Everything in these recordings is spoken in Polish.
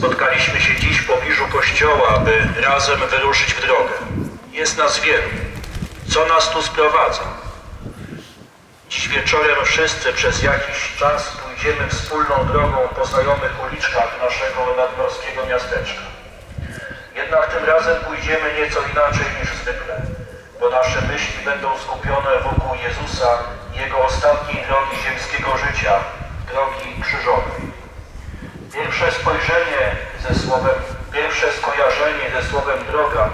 Spotkaliśmy się dziś w pobliżu kościoła, aby razem wyruszyć w drogę. Jest nas wielu. Co nas tu sprowadza? Dziś wieczorem wszyscy przez jakiś czas pójdziemy wspólną drogą po znajomych uliczkach naszego nadmorskiego miasteczka. Jednak tym razem pójdziemy nieco inaczej niż zwykle, bo nasze myśli będą skupione wokół Jezusa i Jego ostatniej drogi ziemskiego życia, drogi krzyżowej. Pierwsze spojrzenie ze słowem, pierwsze skojarzenie ze słowem droga,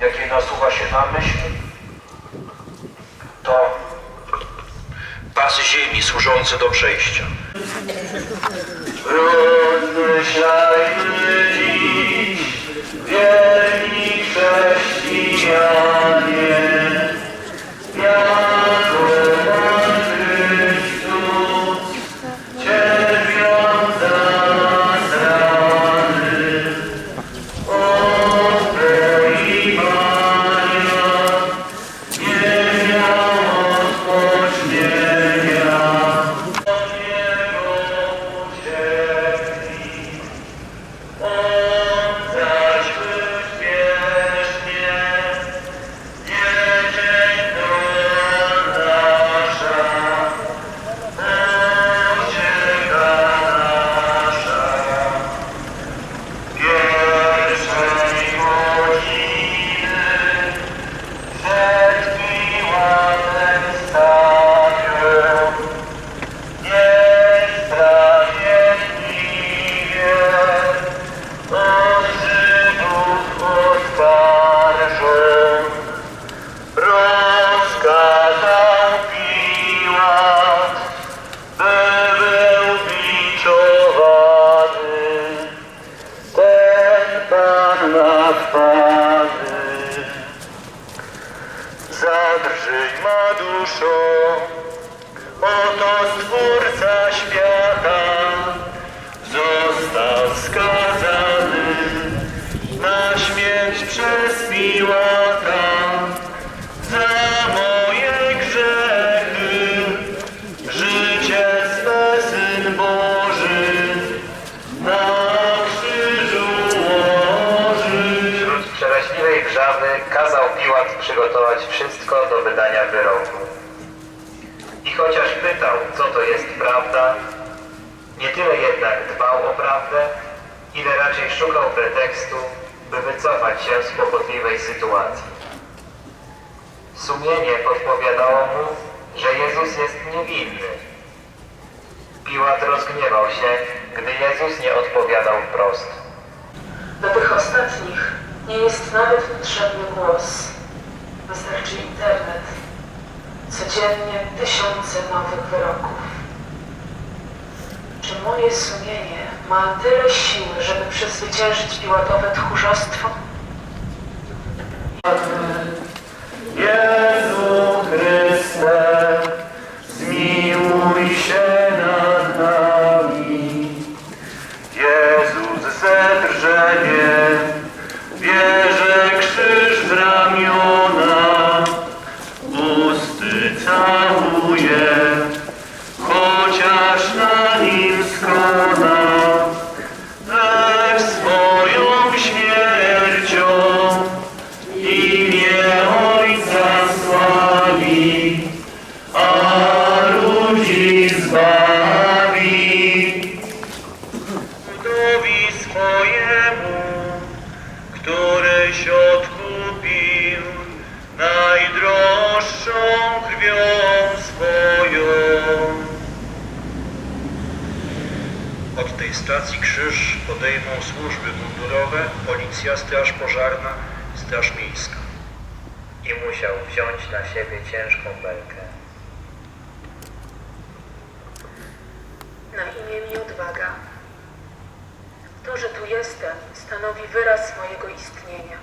jakie nasuwa się na myśl, to pas ziemi służący do przejścia. Dziś, wierni chrześcijanie, ma duszo, oto Stwórca przygotować wszystko do wydania wyroku. I chociaż pytał, co to jest prawda, nie tyle jednak dbał o prawdę, ile raczej szukał pretekstu, by wycofać się z kłopotliwej sytuacji. Sumienie podpowiadało mu, że Jezus jest niewinny. Piłat rozgniewał się, gdy Jezus nie odpowiadał wprost. Do tych ostatnich nie jest nawet potrzebny głos. Wystarczy internet. Codziennie tysiące nowych wyroków. Czy moje sumienie ma tyle siły, żeby przezwyciężyć piłatowe tchórzostwo? Jezu stacji krzyż podejmą służby mundurowe, policja, straż pożarna, straż miejska. I musiał wziąć na siebie ciężką belkę. Na imię mi odwaga. To, że tu jestem, stanowi wyraz mojego istnienia.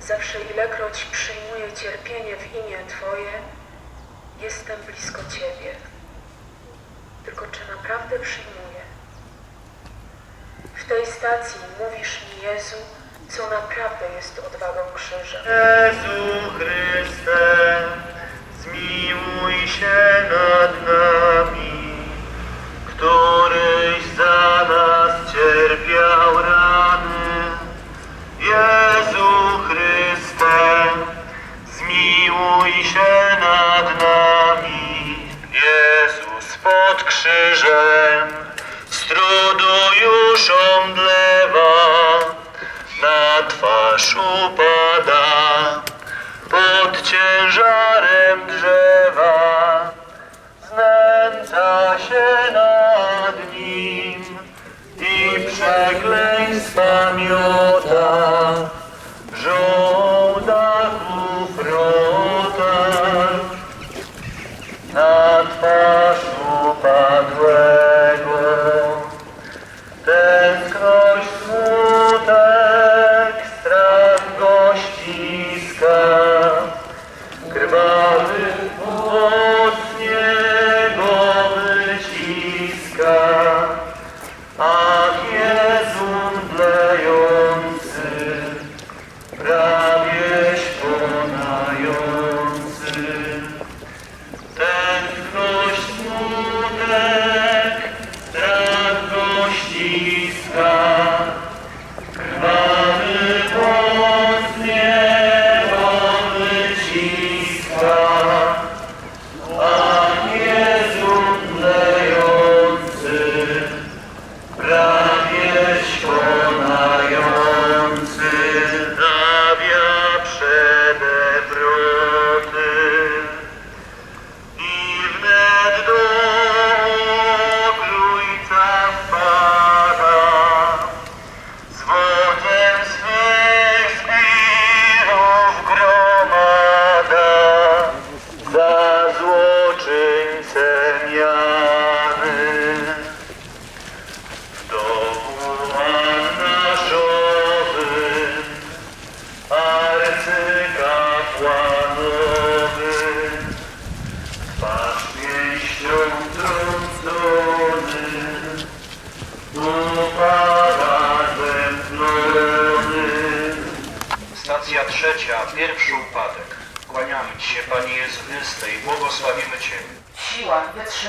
Zawsze ilekroć przyjmuję cierpienie w imię Twoje, jestem blisko Ciebie. Tylko czy naprawdę przyjmuję? W tej stacji mówisz mi, Jezu, co naprawdę jest odwagą krzyża. Jezu Chryste,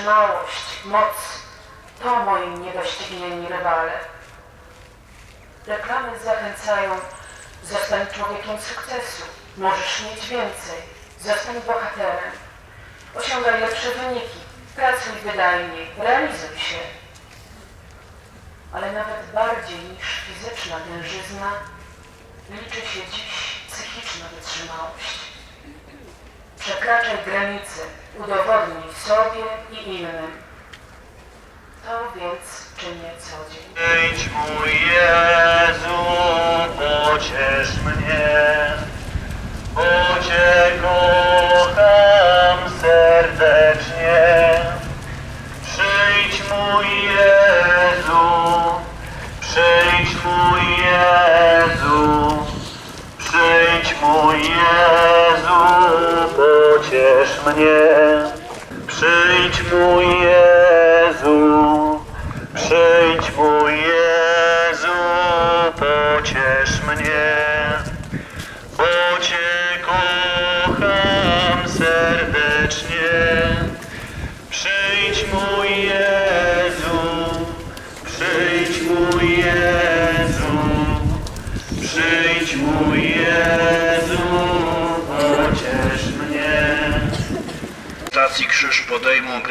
wytrzymałość, moc to moi niedoścignieni rywale. Reklamy zachęcają, zostań człowiekiem sukcesu, możesz mieć więcej, zostań bohaterem, osiągaj lepsze wyniki, pracuj wydajniej, realizuj się. Ale nawet bardziej niż fizyczna tężyzna liczy się dziś psychiczna wytrzymałość. Przekraczaj granice, udowodnij sobie i innym. To więc czynię co dzień. Przyjdź mój Jezu, pociesz mnie, bo Cię kocham serdecznie. Mnie. Przyjdź mój Jezu, przyjdź mój Jezu, pociesz mnie, bo Cię kocham serdecznie. Przyjdź mój Jezu, przyjdź mój Jezu, przyjdź mój Jezu, pociesz mnie. Stacji Krzyż podejmą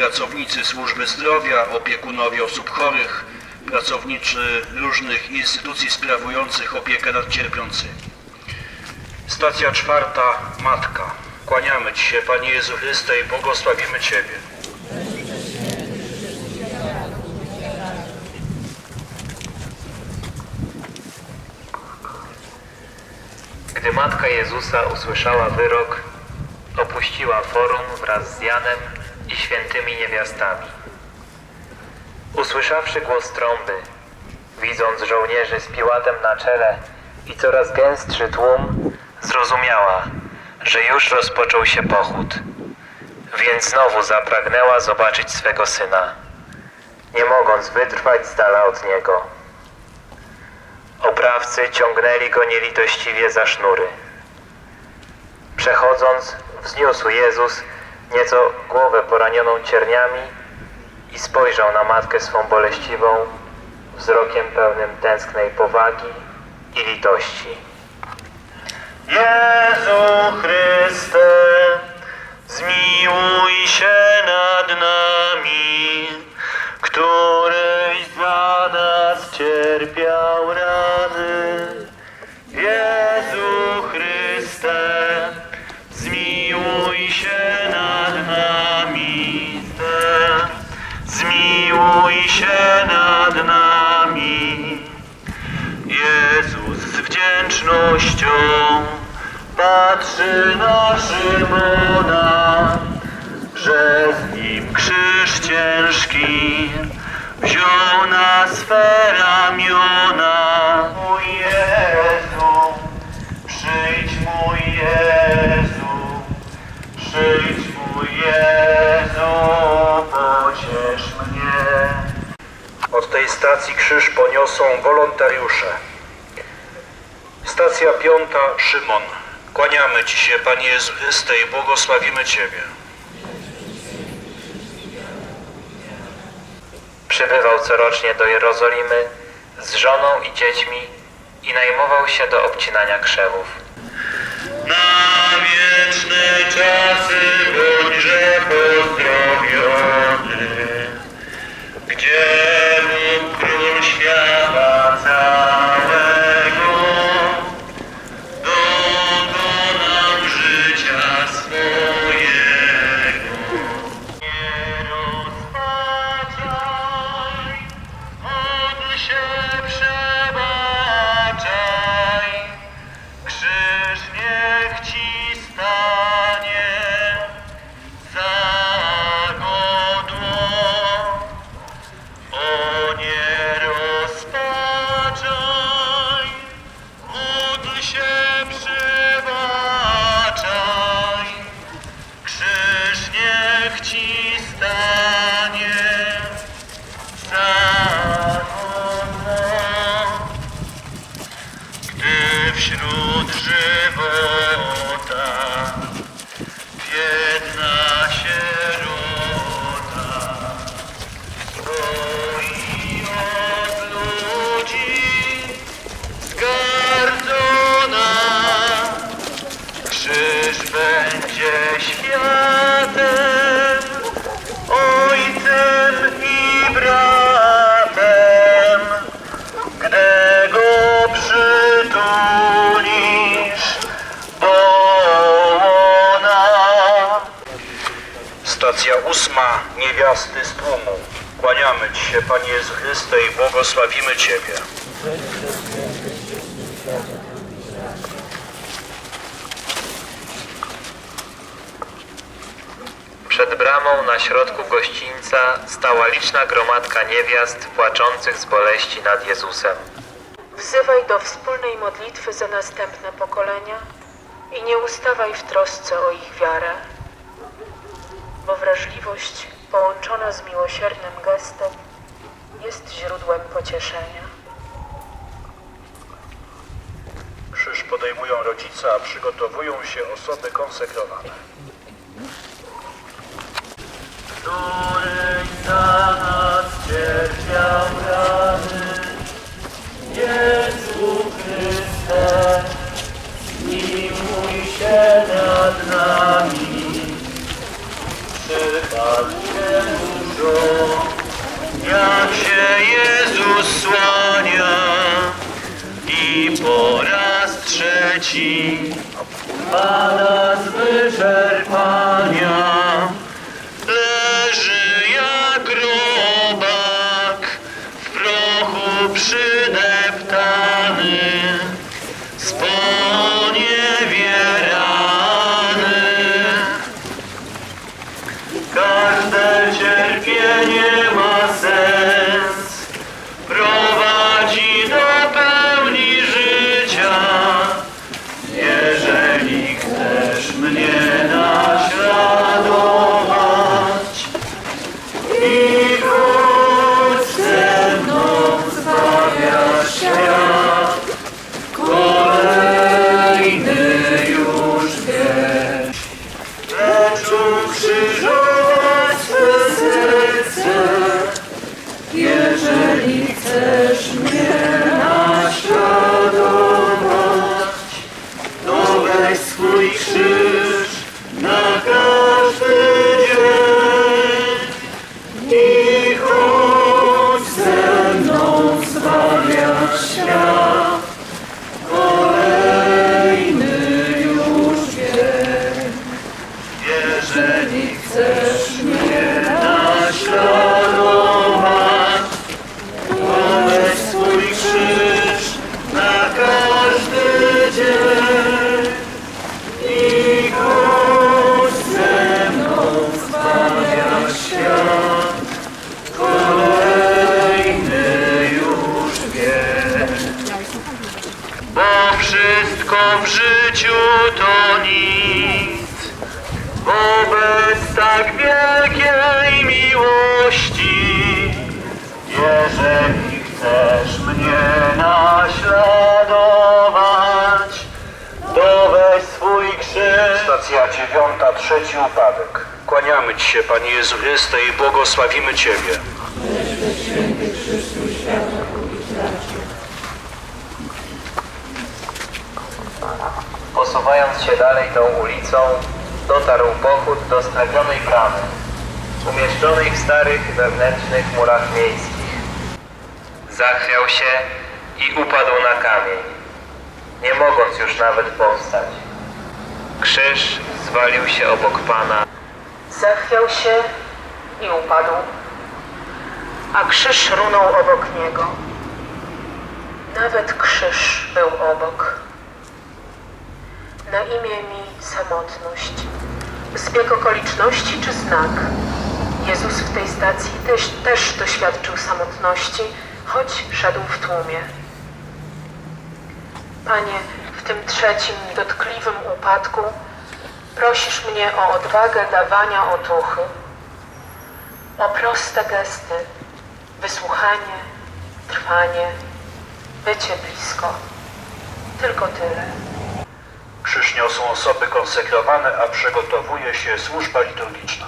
pracownicy służby zdrowia, opiekunowie osób chorych, pracowniczy różnych instytucji sprawujących opiekę nad cierpiącymi. Stacja czwarta, Matka. Kłaniamy Ci się, Panie Jezu Chryste, i błogosławimy Ciebie. Gdy Matka Jezusa usłyszała wyrok, opuściła forum wraz z Janem świętymi niewiastami. Usłyszawszy głos trąby, widząc żołnierzy z Piłatem na czele i coraz gęstszy tłum, zrozumiała, że już rozpoczął się pochód. Więc znowu zapragnęła zobaczyć swego syna, nie mogąc wytrwać z dala od niego. Oprawcy ciągnęli go nielitościwie za sznury. Przechodząc, wzniósł Jezus nieco głowę poranioną cierniami i spojrzał na matkę swą boleściwą wzrokiem pełnym tęsknej powagi i litości. Jezu Chryste, zmiłuj się nad nami, któryś za nas cierpiał rany. Się nad nami. Jezus z wdzięcznością patrzy na Szymona, że z nim krzyż ciężki wziął na swe ramiona. Mój Jezu, przyjdź mój Jezu, przyjdź mój Jezu, pociesz mnie. Od tej stacji krzyż poniosą wolontariusze. Stacja piąta, Szymon. Kłaniamy Ci się, Panie Jezu Chryste, i błogosławimy Ciebie. Przybywał corocznie do Jerozolimy z żoną i dziećmi i najmował się do obcinania krzewów. Na wieczne czasy się, Panie Jezu Chryste, i błogosławimy Ciebie. Przed bramą na środku gościńca stała liczna gromadka niewiast płaczących z boleści nad Jezusem. Wzywaj do wspólnej modlitwy za następne pokolenia i nie ustawaj w trosce o ich wiarę, bo wrażliwość połączona z miłosiernym gestem jest źródłem pocieszenia. Krzyż podejmują rodzice, a przygotowują się osoby konsekrowane. Któryś za nas cierpiał rany, Jezu Chryste, zmiłuj się nad nami. Przypadł się dużo, jak się Jezus słania i po raz trzeci pada z wyczerpania. çok şirafet etsen Stacja dziewiąta, trzeci upadek. Kłaniamy Ci się, Panie Jezu Chryste, i błogosławimy Ciebie. Posuwając się dalej tą ulicą, dotarł pochód do strapionej bramy, umieszczonej w starych wewnętrznych murach miejskich. Zachwiał się i upadł na kamień, nie mogąc już nawet powstać. Krzyż zwalił się obok Pana. Zachwiał się i upadł, a krzyż runął obok niego. Nawet krzyż był obok. Na imię mi samotność. Zbieg okoliczności czy znak? Jezus w tej stacji też, też doświadczył samotności, choć szedł w tłumie. Panie, w tym trzecim dotkliwym upadku prosisz mnie o odwagę dawania otuchy, o proste gesty, wysłuchanie, trwanie, bycie blisko. Tylko tyle. Krzyż niosą osoby konsekrowane, a przygotowuje się służba liturgiczna.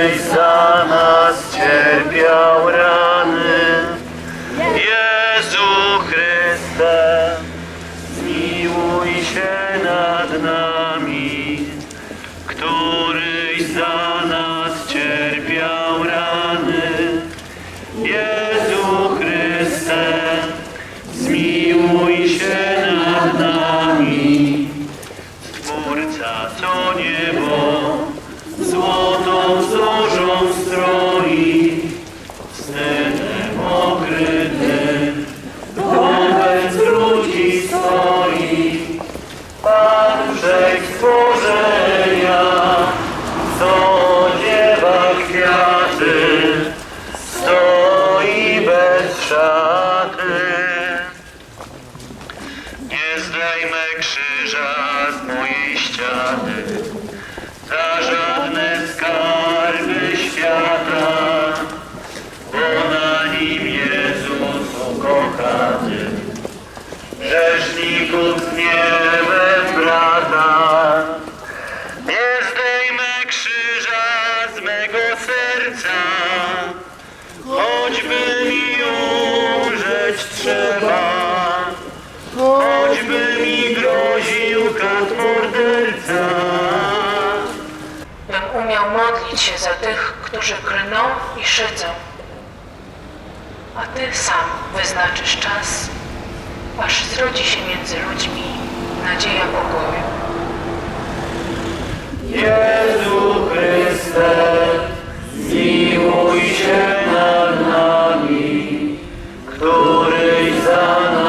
modlić się za tych, którzy klną i szydzą. A Ty sam wyznaczysz czas, aż zrodzi się między ludźmi nadzieja pokoju. Jezu Chryste, zmiłuj się nad nami, któryś za nas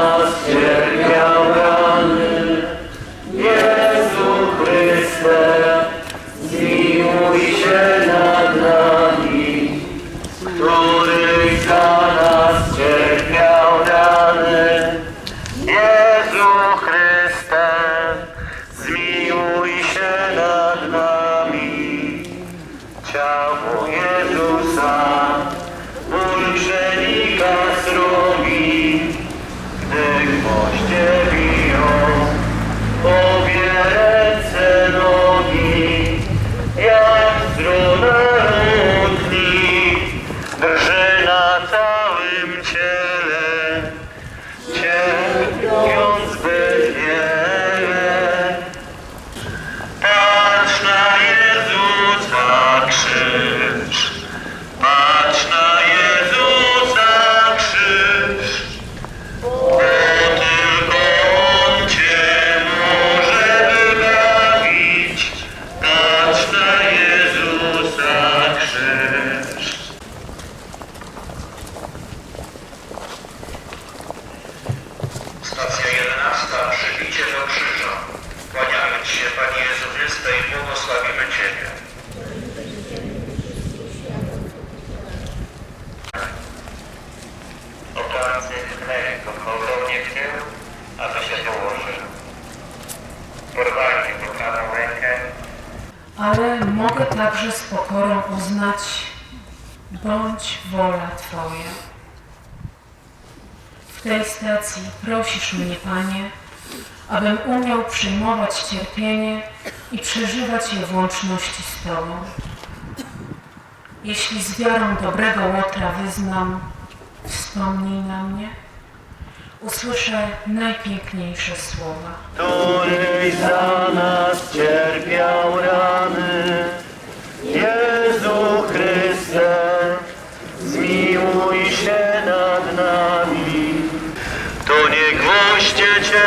understand W tej stacji prosisz mnie, Panie, abym umiał przyjmować cierpienie i przeżywać je w łączności z Tobą. Jeśli z wiarą dobrego łotra wyznam, wspomnij na mnie, usłyszę najpiękniejsze słowa. któryś za nas cierpiał rany.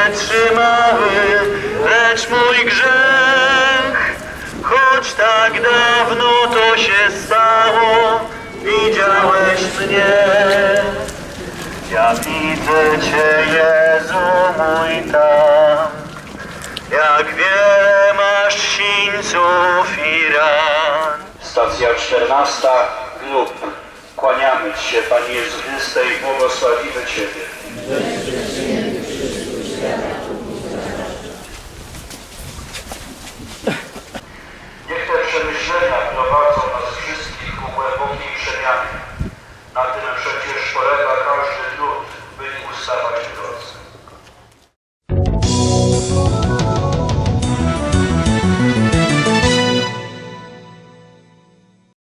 Gwoździe Cię trzymały, lecz mój grzech. Choć tak dawno to się stało, widziałeś mnie. Ja widzę Cię, Jezu mój tam, jak wiele masz sińców i ran. Stacja 14. Grób. Kłaniamy Ci się, Panie Jezu Chryste, i błogosławimy Ciebie. Przemyślenia prowadzą nas wszystkich ku głębokiej przemianie. Na tym każdy